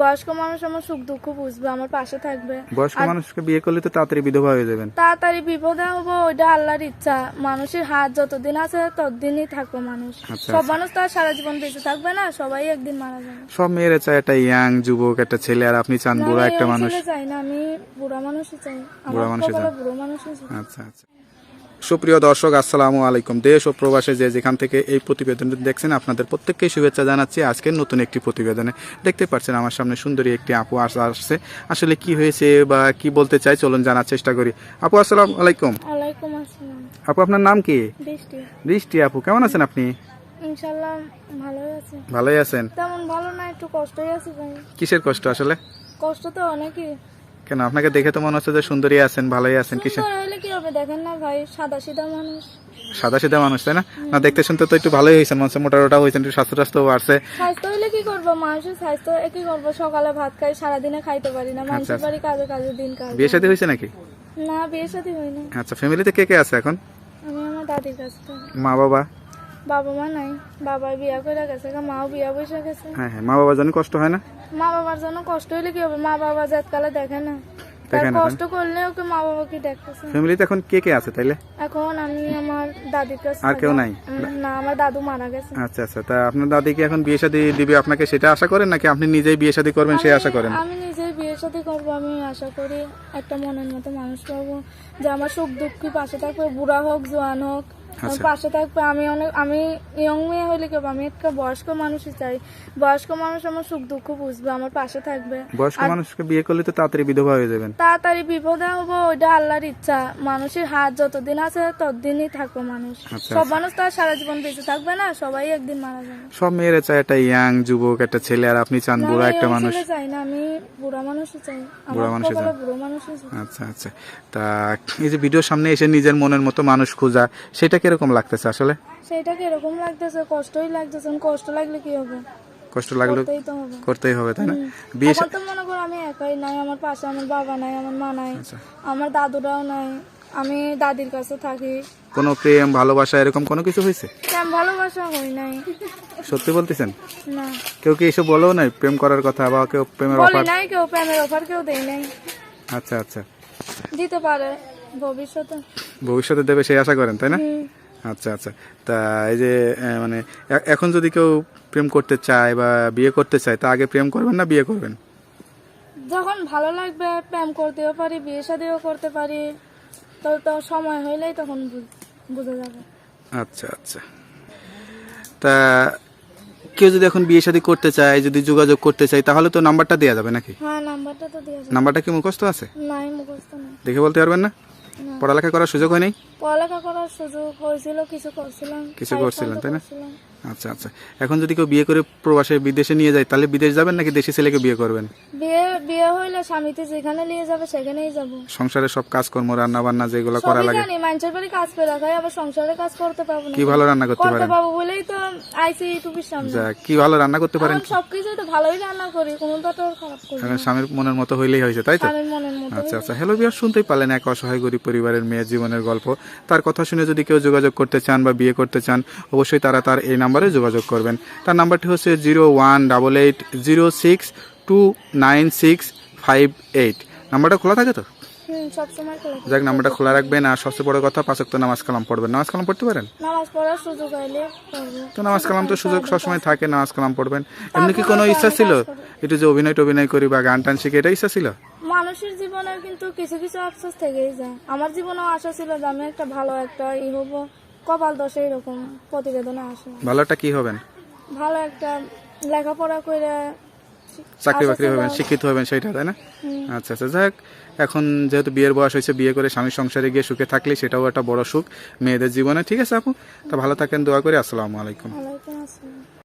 বয়স্ক মানুষ আমার সুখ দুঃখ বুঝবে আমার পাশে থাকবে। বয়স্ক মানুষকে বিয়ে করলে তো তাড়াতাড়ি বিধবা হয়ে যাবেন। তাড়াতাড়ি বিপদে হব ওইটা আল্লাহর ইচ্ছা। মানুষের হাত যতদিন আছে ততদিনই থাকবে মানুষ। আচ্ছা, সব আচ্ছা। মানুষ তো আর সারা জীবন বেঁচে থাকবে না সবাই একদিন মারা যাবে। সব মেয়েরা চায় একটা ইয়াং যুবক একটা ছেলে আর আপনি চান বুড়া একটা মানুষ। চাই না আমি বুড়া মানুষই চাই। বুড়া মানুষই কপালে বুড়ো মানুষই চাই। আচ্ছা আচ্ছা। সুপ্রিয় দর্শক আসসালামু আলাইকুম। দেশ ও প্রবাসে যে যেখান থেকে এই প্রতিবেদনটি দেখছেন আপনাদের প্রত্যেককেই শুভেচ্ছা জানাচ্ছি। আজকের নতুন একটি প্রতিবেদনে দেখতে পাচ্ছেন আমার সামনে সুন্দরী একটি আপু আস- আসছে। আসলে কি হয়েছে বা কি বলতে চাই চলুন জানার চেষ্টা করি। আপু আসসালাম আলাইকুম। আপু আপনার নাম কি? বৃষ্টি। আপু কেমন আছেন আপনি? ভালোই আছে। ভালোই আছেন। তেমন ভালো না একটু কষ্টই আছে ভাই। কিসের কষ্ট আসলে? কষ্ট তো অনেকই। কেন? আপনাকে দেখে তো মনে হচ্ছে যে সুন্দরী আছেন ভালোই আছেন হলে কি হবে? দেখেন না ভাই সাদা সিধা মানুষ। সাদা সিধা মানুষ তাই না? না দেখতে শুনতে তো একটু ভালোই হয়েছেন মনে মোটা হয়েছেন একটু স্বাস্থ্য টাস্থ্য বাড়ছে। স্বাস্থ্য কি করব? মানুষের স্বাস্থ্য কি করব? সকালে ভাত খাই সারাদিনে খাইতে পারি না। মানুষের আচ্ছা। বাড়ি কাজে কাজে দিন কাজ। বিয়ে শাদী হয়েছে নাকি? না আচ্ছা ফ্যামিলিতে কে কে আছে এখন? আমি আমার দাদির কাছে মা বাবা? বাবা মা নাই। বাবা বিয়া করে গেছে মাও বিয়া বসে গেছে। হ্যাঁ হ্যাঁ মা বাবার জন্য কষ্ট হয় না? মা বাবার জন্য কষ্ট হইলে কি হবে? মা বাবা জাতকালে দেখে না। কষ্ট করলে ওকে মা বাবা কি দেখতেছে? ফ্যামিলিতে এখন কে কে আছে তাইলে? এখন আমি আমার দাদির কাছে আর কেউ নাই? না আমার দাদু মারা গেছে। আচ্ছা আচ্ছা তা আপনার দাদি কি এখন বিয়ে শাদী দিবে আপনাকে সেটা আশা করেন নাকি আপনি নিজেই বিয়ে শাদী করবেন সেই আশা করেন? আমি নিজেই বিয়ের সাথে করব আমি আশা করি একটা মনের মতো মানুষ পাবো যে আমার সুখ দুঃখী পাশে থাকবে বুড়া হোক জোয়ান হোক। পাশে থাকবে আমি অনেক আমি ইয়ং মেয়ে হইলে কেবল আমি একটা বয়স্ক মানুষই চাই। বয়স্ক মানুষ আমার সুখ দুঃখ বুঝবে আমার পাশে থাকবে। বয়স্ক মানুষকে বিয়ে করলে তো তাড়াতাড়ি বিধবা হয়ে যাবেন। তাড়াতাড়ি বিপদে হব ওইটা আল্লাহর ইচ্ছা। মানুষের হাত যতদিন আছে ততদিনই থাকবে মানুষ। আচ্ছা, সব মানুষ তো আর সারা জীবন বেঁচে থাকবে না সবাই একদিন মারা যাবে। সব মেয়েরা চায় একটা ইয়াং যুবক একটা ছেলে আর আপনি চান বুড়া একটা মানুষ। চাই না আমি বুড়া মানুষই চাই। বুড়া মানুষই কপালে চান। মানুষই চাই। আচ্ছা আচ্ছা। তা এই যে ভিডিওর সামনে এসে নিজের মনের মতো মানুষ খোঁজা সেটা কীরকম লাগতেছে আসলে? সেটা কীরকম লাগতেছে? কষ্টই লাগতেছে। কষ্ট লাগলে কি হবে? কষ্ট লাগল করতেই তো হবে। করতেই হবে তাই না? বিয়ে তো মনে করো আমি একাই নাই আমার পাশে আমার বাবা নাই আমার মা নাই আচ্ছা। আমার দাদুরাও নাই আমি দাদির কাছে থাকি। কোনো প্রেম ভালোবাসা এরকম কোনো কিছু হয়েছে? প্রেম ভালোবাসা হই নাই। সত্যি বলতেছেন? না। কেউ কি এসব বলো নাই প্রেম করার কথা বা কেউ প্রেমের বলি অফার? নাই কেউ প্রেমের অফার কেউ দেয় নাই। আচ্ছা আচ্ছা। দিতে পারে ভবিষ্যতে। ভবিষ্যতে দেবে সেই আশা করেন তাই না? আচ্ছা আচ্ছা। তা এই যে মানে এখন যদি কেউ প্রেম করতে চায় বা বিয়ে করতে চায় তা আগে প্রেম করবেন না বিয়ে করবেন? যখন ভালো লাগবে প্রেম করতেও পারি বিয়ে শাদিও করতে পারি তো তো সময় হইলেই তখন বুঝ- যাবে। আচ্ছা আচ্ছা। তা কেউ যদি এখন বিয়ে শাদী করতে চায় যদি যোগাযোগ করতে চায় তাহলে তো নাম্বারটা দেওয়া যাবে নাকি? হ্যাঁ নাম্বারটা তো দিয়ে যাবে। নাম্বারটা কি মুখস্থ আছে? নাই মুখস্থ নাই। দেখে বলতে পারবেন না না। পড়ালেখা করার সুযোগ হয় নাই? পড়ালেখা করার সুযোগ হয়েছিল কিছু করছিলাম কিছু করছিলেন, তাই না? আচ্ছা আচ্ছা। এখন যদি কেউ বিয়ে করে প্রবাসে বিদেশে নিয়ে যায় তাহলে বিদেশ যাবেন নাকি দেশি ছেলেকে বিয়ে করবেন? বিয়ে বিয়ে হইলে স্বামীতে যেখানে নিয়ে যাবে সেখানেই যাব। সংসারে সব কাজকর্ম রান্না বান্না যেগুলো করা লাগে। জানি মানুষের বাড়ি কাজ করে রাখাই আবার সংসারে কাজ করতে পারব না। কি ভালো রান্না করতে করতে পারেন? পারব বলেই তো আইসি ইউটিউবের সামনে। যা কি ভালো রান্না করতে পারেন? আমি সবকিছুই তো ভালোই রান্না করি কোনোটা তো খারাপ করি। স্বামীর মনের মতো হইলেই হয়েছে তাই তো? স্বামীর মনের মতো আচ্ছা আচ্ছা। হ্যালো বিয়ার শুনতেই পারলেন এক অসহায় গরিব পরিবারের মেয়ের জীবনের গল্প। তার কথা শুনে যদি কেউ যোগাযোগ করতে চান বা বিয়ে করতে চান অবশ্যই তারা তার এই নাম্বারে যোগাযোগ করবেন। তার নাম্বারটি হচ্ছে zero one double eight zero six two nine six five eight. নাম্বারটা খোলা থাকে তো। যাক নাম্বারটা খোলা রাখবেন আর সবচেয়ে বড় কথা পাঁচক তো নামাজ কালাম পড়বেন। নামাজ কালাম পড়তে পারেন? তো নামাজ কালাম তো সুযোগ সবসময় থাকে নামাজ কালাম পড়বেন। এমনি কি কোনো ইচ্ছা ছিল? একটু যে অভিনয় টভিনয় করি বা গান টান শিখে এটা ইচ্ছা ছিল? মানুষের জীবনে কিন্তু কিছু কিছু আফসোস থেকেই যায়। আমার জীবনেও আশা ছিল যে আমি একটা ভালো একটা ই হব। কপাল দশে এরকম প্রতিবেদনে আসে। ভালোটা কি হবেন? ভালো একটা লেখাপড়া করে চাকরি বাকরি হবেন শিক্ষিত হবেন সেটা তাই না? আচ্ছা আচ্ছা যাক এখন যেহেতু বিয়ের বয়স হয়েছে বিয়ে করে স্বামীর সংসারে গিয়ে সুখে থাকলে সেটাও একটা বড় সুখ মেয়েদের জীবনে ঠিক আছে আপু? তা ভালো থাকেন দোয়া করে আসসালামু আলাইকুম।